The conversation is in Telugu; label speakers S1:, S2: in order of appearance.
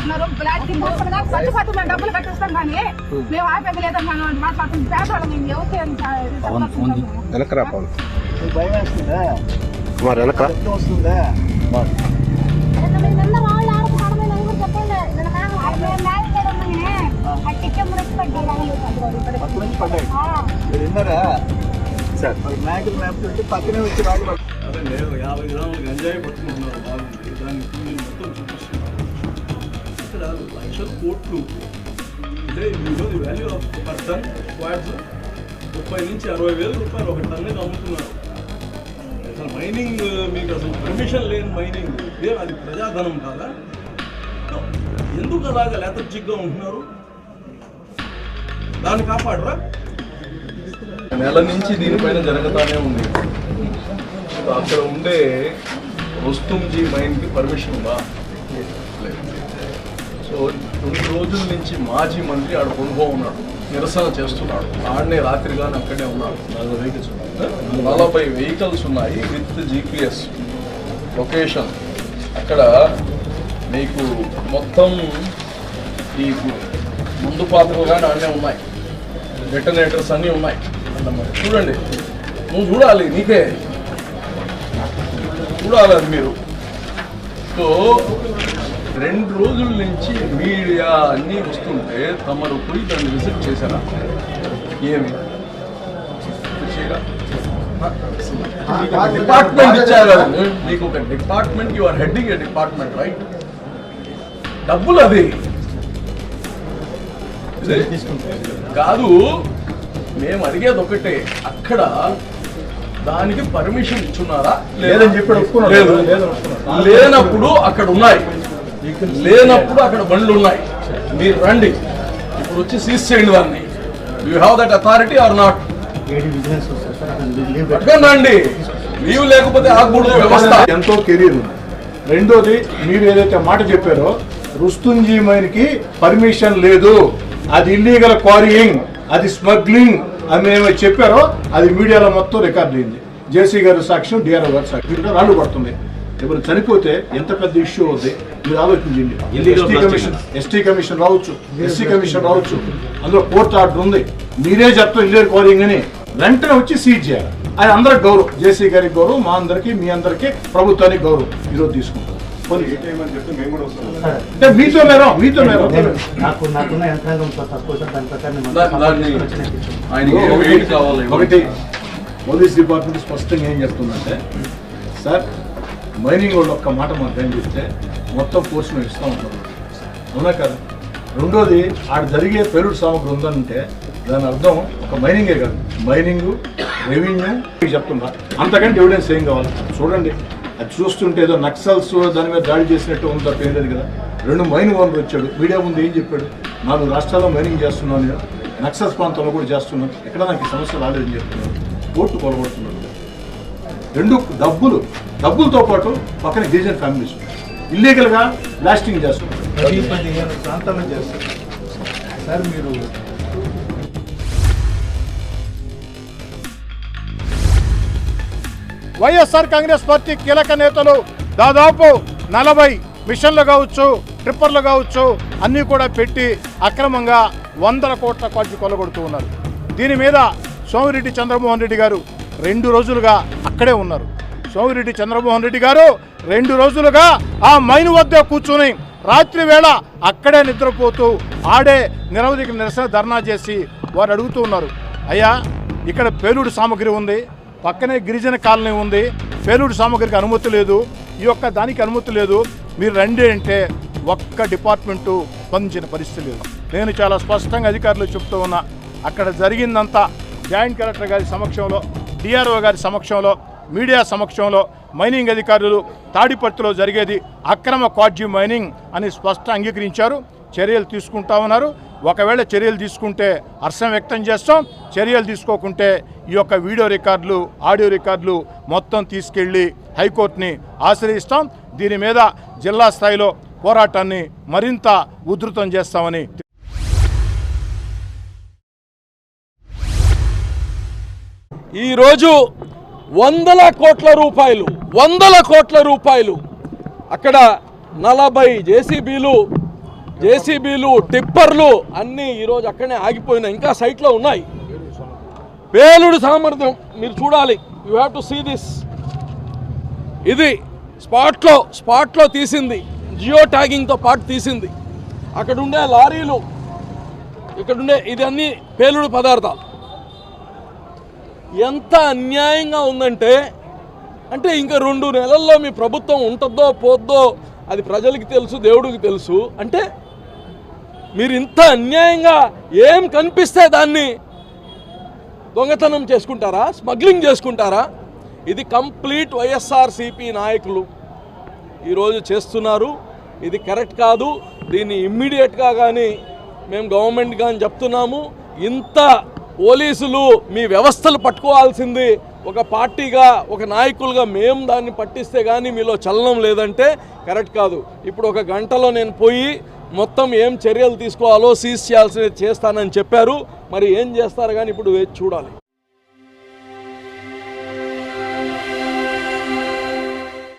S1: చేస్తున్నారు బ్లాక్ చచ్చిపోతే మేము డబ్బులు కట్టిస్తాం కానీ మేము ఆపేది లేదని మనం మాట్లాడుతుంది పేదవాళ్ళు మేము ఎవరికి
S2: వెనకరా పవన్
S3: భయం వేస్తుందా?
S2: మరి
S3: రక్తం వస్తుందా?
S2: సార్.
S3: మ్యాగ్లు మేపుతుంటే పక్కనే వచ్చి
S4: లేదు యాభై గ్రాములు గంజాయి పట్టుకుంటున్నారు బాగుంది దాన్ని మొత్తం చూపిస్తున్నాను. ఇక్కడ లక్షల కోట్లు అంటే మీరు వాల్యూ ఆఫ్ పర్సన్ క్వాడ్స్ ముప్పై నుంచి అరవై వేల రూపాయలు ఒక టన్నుకి అమ్ముతున్నారు. అసలు మైనింగ్ uh, మీకు అసలు పర్మిషన్ లేని మైనింగ్ ఏ అది ప్రజాధనం కాదా? ఎందుకు అలాగా లేతర్జిక్గా ఉంటున్నారు? దాన్ని కాపాడరా. నెల నుంచి దీనిపైన జరుగుతానే ఉంది. అక్కడ ఉండే రుస్తుంజీ మైన్కి పర్మిషన్ ఉందా? సో రెండు రోజుల నుంచి మాజీ మంత్రి ఆడ కొనుగో ఉన్నాడు నిరసన చేస్తున్నాడు. ఆడనే రాత్రి కానీ అక్కడే ఉన్నాడు. నలభై వెహికల్స్ ఉన్నాయి. నలభై వెహికల్స్ ఉన్నాయి విత్ జీపీఎస్ లొకేషన్. అక్కడ మీకు మొత్తం ఈ ముందు పాత్రలు కానీ ఆడనే ఉన్నాయి. డెటనేటర్స్ అన్నీ ఉన్నాయి. అన్నమాట. చూడండి. నువ్వు చూడాలి నీకే. చూడాలి అది మీరు. సో రెండు రోజుల నుంచి మీడియా అన్నీ వస్తుంటే తమరు పోయి దాన్ని విజిట్ చేశారా? ఏమి? డిపార్ట్మెంట్ ఇచ్చారు మీకు ఒక department you are heading a department right డబ్బులు అది. కాదు మేము అడిగేది ఒకటే అక్కడ దానికి పర్మిషన్ ఇచ్చున్నారా?
S3: లేదని చెప్పి.
S4: లేనప్పుడు అక్కడ ఉన్నాయి. లేనప్పుడు అక్కడ బండ్లు ఉన్నాయి. మీరు రండి. ఇప్పుడు వచ్చి సీజ్ చేయండి దాన్ని you have that authority or not రండి లీవ్ లేకపోతే ఆగకూడదు. వ్యవస్థ.
S5: ఎంతో కెరీర్ ఉంది. రెండోది మీరు ఏదైతే మాట చెప్పారో రుస్తుంజీమైన్కి పర్మిషన్ లేదు. అది ఇల్లీగల్ క్వారీయింగ్ అది స్మగ్లింగ్ అని ఏమైతే చెప్పారో అది మీడియాలో మొత్తం రికార్డ్ అయింది జేసీ గారి సాక్ష్యం డిఆర్ఓ గారి సాక్ష్యం. రాళ్ళు పడుతుంది ఇప్పుడు చనిపోతే ఎంత పెద్ద ఇష్యూ అవుద్ది? మీరు ఆలోచించండి ఎస్టీ కమిషన్ ఎస్టీ కమిషన్ రావచ్చు ఎస్సీ కమిషన్ రావచ్చు. అందులో కోర్టు ఆర్డర్ ఉంది. మీరే చెప్తాం ఇల్లీగల్ క్వారీయింగ్ అని. వెంటనే వచ్చి సీజ్ చేయాలి. అది అందరికి గౌరవం. జేసీ గారికి గౌరవం మా అందరికి మీ అందరికి ప్రభుత్వానికి గౌరవం. ఈరోజు తీసుకుంటాం. అంటే మీతో మీతో
S6: నాకు నాకున్న యంత్రాంగంతో తక్కువ దాని ప్రకారం
S5: ఒకటి. పోలీస్ డిపార్ట్మెంట్ స్పష్టంగా ఏం చెప్తుందంటే సార్ మైనింగ్ వాళ్ళు ఒక్క మాట మాకు ఏం చెప్తే మొత్తం ఫోర్స్ మేము ఇస్తూ ఉంటాం. అవునా కదా? రెండోది ఆడ జరిగే పెరుడు సామగ్రి ఉందంటే దాని అర్థం ఒక మైనింగే కాదు. మైనింగ్ రెవెన్యూ చెప్తున్నా. అంతకంటే ఎవిడెన్స్ ఏం కావాలి? చూడండి. అది చూస్తుంటే ఏదో నక్సల్స్ దాని మీద దాడి చేసినట్టు ఉంది తప్ప కదా. రెండు మైన్ ఓనర్ వచ్చాడు. మీడియా ముందు ఏం చెప్పాడు? నాలుగు రాష్ట్రాల్లో మైనింగ్ చేస్తున్నాను నక్సల్స్ ప్రాంతంలో కూడా చేస్తున్నాను. ఎక్కడ నాకు సమస్య రాలేదని చెప్తున్నాను కోర్టు కొలగొడుతున్నాడు. రెండు డబ్బులు డబ్బులతో పాటు పక్కన గిరిజన ఫ్యామిలీస్. ఇల్లీగల్గా బ్లాస్టింగ్ చేస్తున్నారు
S3: పది పదిహేను ప్రాంతాల్లో చేస్తారు. సార్ మీరు
S5: వైఎస్ఆర్ కాంగ్రెస్ పార్టీ కీలక నేతలు దాదాపు నలభై మిషన్లు కావచ్చు ట్రిప్పర్లు కావచ్చు అన్నీ కూడా పెట్టి అక్రమంగా వందల కోట్ల ఖర్చు కొల్లగొడుతూ ఉన్నారు. దీని మీద సోమిరెడ్డి చంద్రమోహన్ రెడ్డి గారు రెండు రోజులుగా అక్కడే ఉన్నారు. సోమిరెడ్డి చంద్రమోహన్ రెడ్డి గారు రెండు రోజులుగా ఆ మైన్ వద్ద కూర్చుని రాత్రి వేళ అక్కడే నిద్రపోతూ ఆడే నిరవధిక నిరసన ధర్నా చేసి వారు అడుగుతూ ఉన్నారు. అయ్యా ఇక్కడ పేలుడు సామగ్రి ఉంది. పక్కనే గిరిజన కాలనీ ఉంది. పేలుడు సామగ్రికి అనుమతి లేదు. ఈ యొక్క దానికి అనుమతి లేదు. మీరు రండి అంటే ఒక్క డిపార్ట్మెంటు స్పందించిన పరిస్థితి లేదు. నేను చాలా స్పష్టంగా అధికారులు చెప్తూ ఉన్నా అక్కడ జరిగిందంతా జాయింట్ కలెక్టర్ గారి సమక్షంలో డిఆర్ఓ గారి సమక్షంలో మీడియా సమక్షంలో మైనింగ్ అధికారులు తాడిపత్రిలో జరిగేది అక్రమ క్వాడ్జీ మైనింగ్ అని స్పష్టంగా అంగీకరించారు. చర్యలు తీసుకుంటా ఉన్నారు. ఒకవేళ చర్యలు తీసుకుంటే హర్షం వ్యక్తం చేస్తాం. చర్యలు తీసుకోకుంటే ఈ యొక్క వీడియో రికార్డులు ఆడియో రికార్డులు మొత్తం తీసుకెళ్ళి హైకోర్టుని ఆశ్రయిస్తాం. దీని మీద జిల్లా స్థాయిలో పోరాటాన్ని మరింత ఉధృతం చేస్తామని
S4: ఈరోజు వందల కోట్ల రూపాయలు వందల కోట్ల రూపాయలు. అక్కడ నలభై జేసీబీలు జేసీబీలు టిప్పర్లు అన్నీ ఈరోజు అక్కడనే ఆగిపోయినాయి. ఇంకా సైట్లో ఉన్నాయి. పేలుడు సామర్థ్యం మీరు చూడాలి. You have to see this ఇది స్పాట్లో స్పాట్లో తీసింది. జియో ట్యాగింగ్తో పాటు తీసింది. అక్కడుండే లారీలు ఇక్కడ ఉండే ఇది అన్ని పేలుడు పదార్థాలు. ఎంత అన్యాయంగా ఉందంటే అంటే ఇంకా రెండు నెలల్లో మీ ప్రభుత్వం ఉంటుందో పోద్దో అది ప్రజలకి తెలుసు దేవుడికి తెలుసు. అంటే మీరు ఇంత అన్యాయంగా ఏం కనిపిస్తే దాన్ని దొంగతనం చేసుకుంటారా స్మగ్లింగ్ చేసుకుంటారా? ఇది కంప్లీట్ వైఎస్ఆర్సిపి నాయకులు ఈరోజు చేస్తున్నారు. ఇది కరెక్ట్ కాదు. దీన్ని ఇమ్మీడియట్గా కానీ మేము గవర్నమెంట్ కానీ చెప్తున్నాము. ఇంత పోలీసులు మీ వ్యవస్థలు పట్టుకోవాల్సింది. ఒక పార్టీగా ఒక నాయకులుగా మేము దాన్ని పట్టిస్తే కానీ మీలో చలనం లేదంటే కరెక్ట్ కాదు. ఇప్పుడు ఒక గంటలో నేను పోయి మొత్తం ఏం చర్యలు తీసుకోవాలో సీజ్ చేయాల్సినవి చేస్తానని చెప్పారు. మరి ఏం చేస్తారు కానీ ఇప్పుడు చూడాలి.